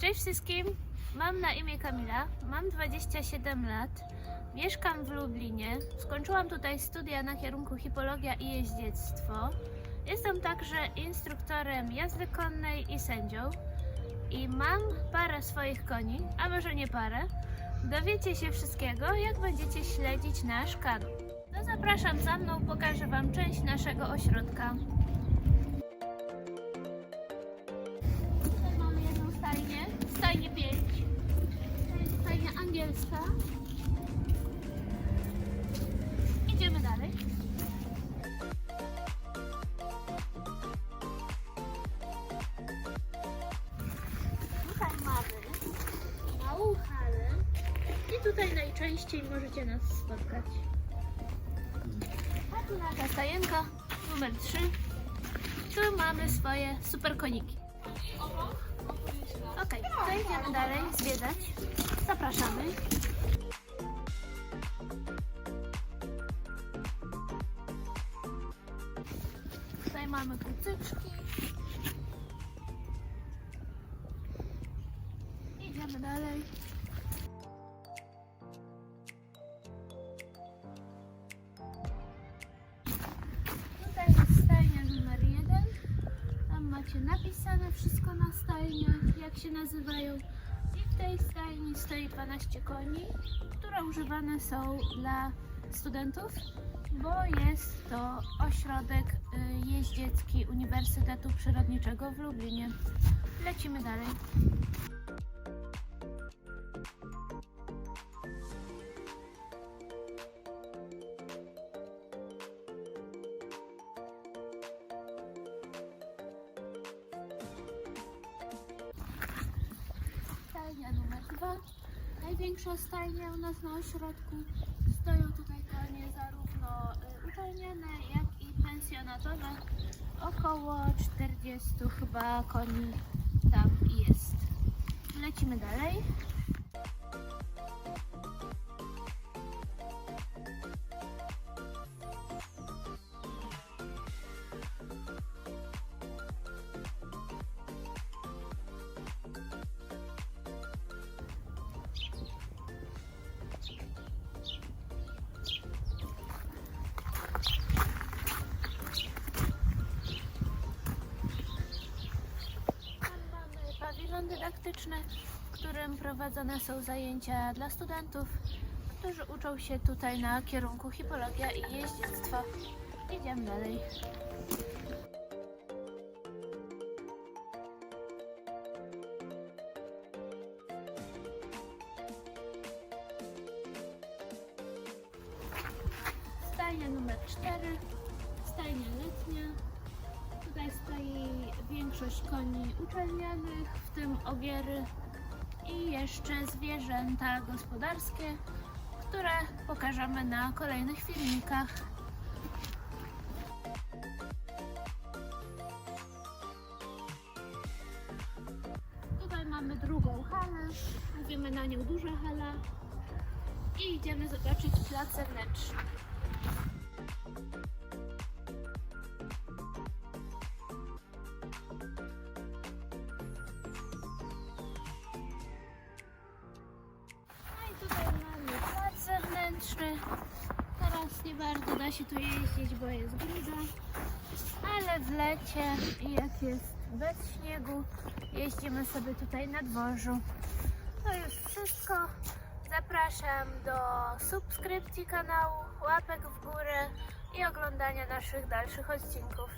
Cześć wszystkim, mam na imię Kamila, mam 27 lat, mieszkam w Lublinie, skończyłam tutaj studia na kierunku hipologia i jeździectwo. Jestem także instruktorem jazdy konnej i sędzią i mam parę swoich koni, a może nie parę. Dowiecie się wszystkiego, jak będziecie śledzić nasz kanał. To zapraszam za mną, pokażę Wam część naszego ośrodka. Stajnię 5. To jest stajnia angielska. Idziemy dalej. Tutaj mamy małą halę i tutaj najczęściej możecie nas spotkać. A tu nasza stajenka numer 3. Tu mamy swoje super koniki. Okej, to idziemy dalej zwiedzać. Zapraszamy. Tutaj mamy kucyczki. Macie napisane wszystko na stajniach, jak się nazywają. I w tej stajni stoi 12 koni, które używane są dla studentów, bo jest to ośrodek y, jeździecki Uniwersytetu Przyrodniczego w Lublinie. Lecimy dalej. Stajnia numer dwa. Największa stajnia u nas na ośrodku. Stoją tutaj konie zarówno y, uczelniane, jak i pensjonatowe. Około 40 chyba koni tam jest. Lecimy dalej. W którym prowadzone są zajęcia dla studentów, którzy uczą się tutaj na kierunku hipologia i jeździectwo. Idziemy dalej. Stajnia numer 4, większość koni uczelnianych, w tym ogiery i jeszcze zwierzęta gospodarskie, które pokażemy na kolejnych filmikach. Tutaj mamy drugą halę, mówimy na nią duża hala i idziemy zobaczyć plac zewnętrzny. Teraz nie bardzo da się tu jeździć, bo jest gruza. Ale w lecie jak jest bez śniegu, jeździmy sobie tutaj na dworzu. To już wszystko. Zapraszam do subskrypcji kanału, łapek w górę i oglądania naszych dalszych odcinków.